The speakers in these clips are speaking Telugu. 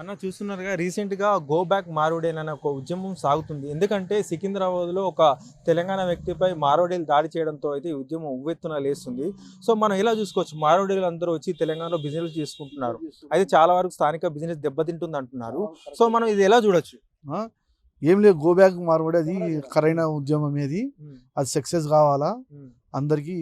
అన్న చూస్తున్నారుగా రీసెంట్గా గో బ్యాక్ మారోడేన్ అనే ఒక ఉద్యమం సాగుతుంది. ఎందుకంటే సికింద్రాబాద్లో ఒక తెలంగాణ వ్యక్తిపై మారోడీలు దాడి చేయడంతో అయితే ఈ ఉద్యమం ఉవ్వెత్తున లేస్తుంది. సో మనం ఇలా చూసుకోవచ్చు? మారోడీలు అందరూ వచ్చి తెలంగాణలో బిజినెస్ చేసుకుంటున్నారు. అయితే చాలా వరకు స్థానిక బిజినెస్ దెబ్బతింటుంది అంటున్నారు. సో మనం ఇది ఎలా చూడొచ్చు? ఏం లేదు గో బ్యాక్ మార్వడి అది కరైన ఉద్యమం ఏది. అది సక్సెస్ కావాలా? అందరికీ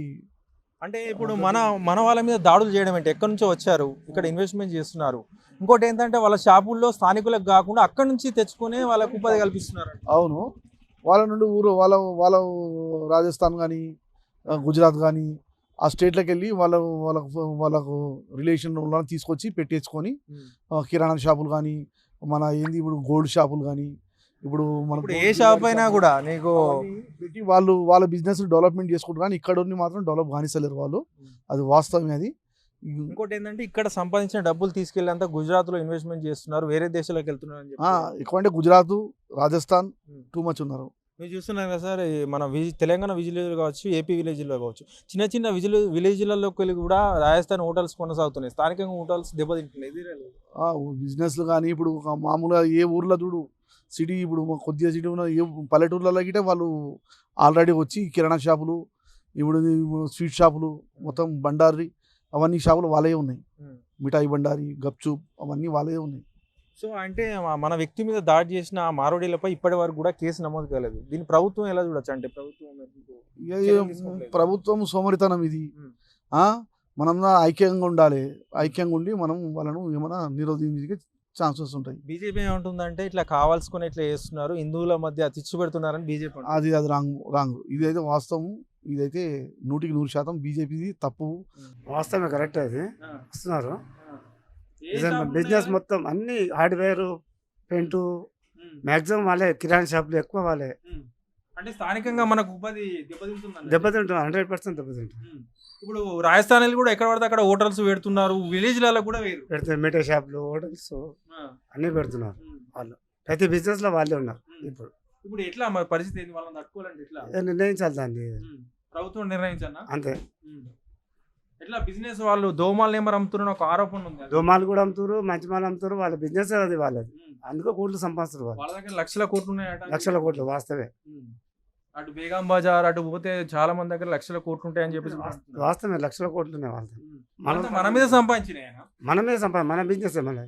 అంటే ఇప్పుడు మన మన వాళ్ళ మీద దాడులు చేయడం ఏంటి? ఎక్కడి నుంచో వచ్చారు? ఇక్కడ ఇన్వెస్ట్మెంట్ చేస్తున్నారు. ఇంకోటి ఏంటంటే వాళ్ళ షాపుల్లో స్థానికులకు కాకుండా అక్కడి నుంచి తెచ్చుకునే వాళ్ళకు ఉపాధి కల్పిస్తున్నారు అవును. వాళ్ళ నుండి ఊరు వాళ్ళ వాళ్ళ రాజస్థాన్ కానీ గుజరాత్ కానీ ఆ స్టేట్లకు వెళ్ళి వాళ్ళ వాళ్ళకు వాళ్ళకు రిలేషన్ తీసుకొచ్చి పెట్టేసుకొని కిరాణా షాపులు కానీ మన ఏంది ఇప్పుడు గోల్డ్ షాపులు కానీ ఇప్పుడు మన ఏ షాప్ అయినా కూడా నీకు పెట్టి వాళ్ళు వాళ్ళ బిజినెస్ డెవలప్మెంట్ చేసుకుంటారు కానీ ఇక్కడ ఉండి మాత్రం డెవలప్ కానిస్తలేరు వాళ్ళు. అది వాస్తవమే అది. ఇంకోటి ఏంటంటే ఇక్కడ సంపాదించిన డబ్బులు తీసుకెళ్ళేంత గుజరాత్లో ఇన్వెస్ట్మెంట్ చేస్తున్నారు. వేరే దేశాలకు వెళ్తున్నారు ఎక్కువ అంటే గుజరాత్ రాజస్థాన్. టూ మచ్ ఉన్నారు. మీరు చూస్తున్నారు కదా సార్ మన విజ్ తెలంగాణ విజిలేజ్ కావచ్చు ఏపీ విలేజ్లో కావచ్చు చిన్న చిన్న విజిల్ విలేజ్లలోకి వెళ్ళి కూడా రాజస్థాన్ హోటల్స్ కొనసాగుతున్నాయి. స్థానికంగా హోటల్స్ దెబ్బతింటున్నాయి. బిజినెస్లు కానీ ఇప్పుడు మామూలుగా ఏ ఊర్లో చూడు సిటీ ఇప్పుడు కొద్దిగా సిటీ ఉన్న ఏ పల్లెటూర్లలో గిటే వాళ్ళు ఆల్రెడీ వచ్చి కిరాణా షాపులు ఇప్పుడు స్వీట్ షాపులు మొత్తం బండారి అవన్నీ షాపులు వాళ్ళే ఉన్నాయి. మిఠాయి బండారి గప్చూప్ అవన్నీ వాళ్ళే ఉన్నాయి. సో అంటే మన వ్యక్తి మీద దాడి చేసిన ఆ మారోడీలపై ఇప్పటి వరకు కూడా కేసు నమోదు కాలేదు. దీని ప్రభుత్వం ఎలా చూడొచ్చు? అంటే ప్రభుత్వం. ప్రభుత్వం సోమరితనం ఇది? మనం ఐక్యంగా ఉండాలి. ఐక్యంగా ఉండి మనం వాళ్ళను ఏమైనా నిరోధించే ఛాన్సెస్ ఉంటాయి. బీజేపీ ఏమంటుందంటే ఇట్లా కావాల్సుకొని ఇట్లా చేస్తున్నారు హిందువుల మధ్య చిచ్చు పెడుతున్నారని బీజేపీ. అది అది రాంగ్ రాంగ్. ఇదైతే వాస్తవం. ఇదైతే నూటికి నూరు శాతం బీజేపీది తప్పు. వాస్తవమే కరెక్ట్ అది. వస్తున్నారు. బిజినెస్? మొత్తం అన్ని హార్డ్వేర్ పెయింట్ మ్యాక్సిమం వాళ్ళే కిరాణా షాపులు ఎక్కువ వాళ్ళే. అంటే స్థానికంగా మనకు ఉపాధి దెబ్బతింటుంది దెబ్బతింటాం హండ్రెడ్ పర్సెంట్ దెబ్బతింటాం ఇప్పుడు రాజస్థాన్ కూడా ఎక్కడ పడితే అక్కడ హోటల్స్ పెడుతున్నారు విలేజ్లలో కూడా వేరు. పెడుతున్నారు మిఠాయి షాపులు హోటల్స్ అన్నీ పెడుతున్నారు ఉమ్, ప్రతి బిజినెస్లో వాళ్ళే ఉన్నారు. ఇప్పుడు. ఇప్పుడు ఎట్లా మరి పరిస్థితి ఏంది? వాళ్ళని తట్టుకోవాలంటే ఎట్లా? నిర్ణయించాలి దాన్ని. ప్రభుత్వం నిర్ణయించన్నా అంతే. ఎట్లా బిజినెస్ వాళ్ళు దోమాలు నెంబర్ అమ్ముతున్న ఒక ఆరోపణ ఉంది దోమాలు కూడా అమ్ముతారు మంచి మాలు అమ్ముతారు వాళ్ళ బిజినెస్ అది వాళ్ళది. అందుకో కోట్లు సంపాదిస్తారు వాళ్ళు. వాళ్ళ దగ్గర లక్షల కోట్లు ఉన్నాయట లక్షల కోట్లు వాస్తవే. అటు బేగం బజార్ అటు పోతే చాలా మంది దగ్గర లక్షల కోట్లు ఉంటాయని చెప్పేసి. వాస్తవమే లక్షల కోట్లు ఉన్నాయి వాళ్ళది ఉమ్. మనం మన మీద సంపాదించినాయి? మనమే సంపా మన బిజినెస్ మన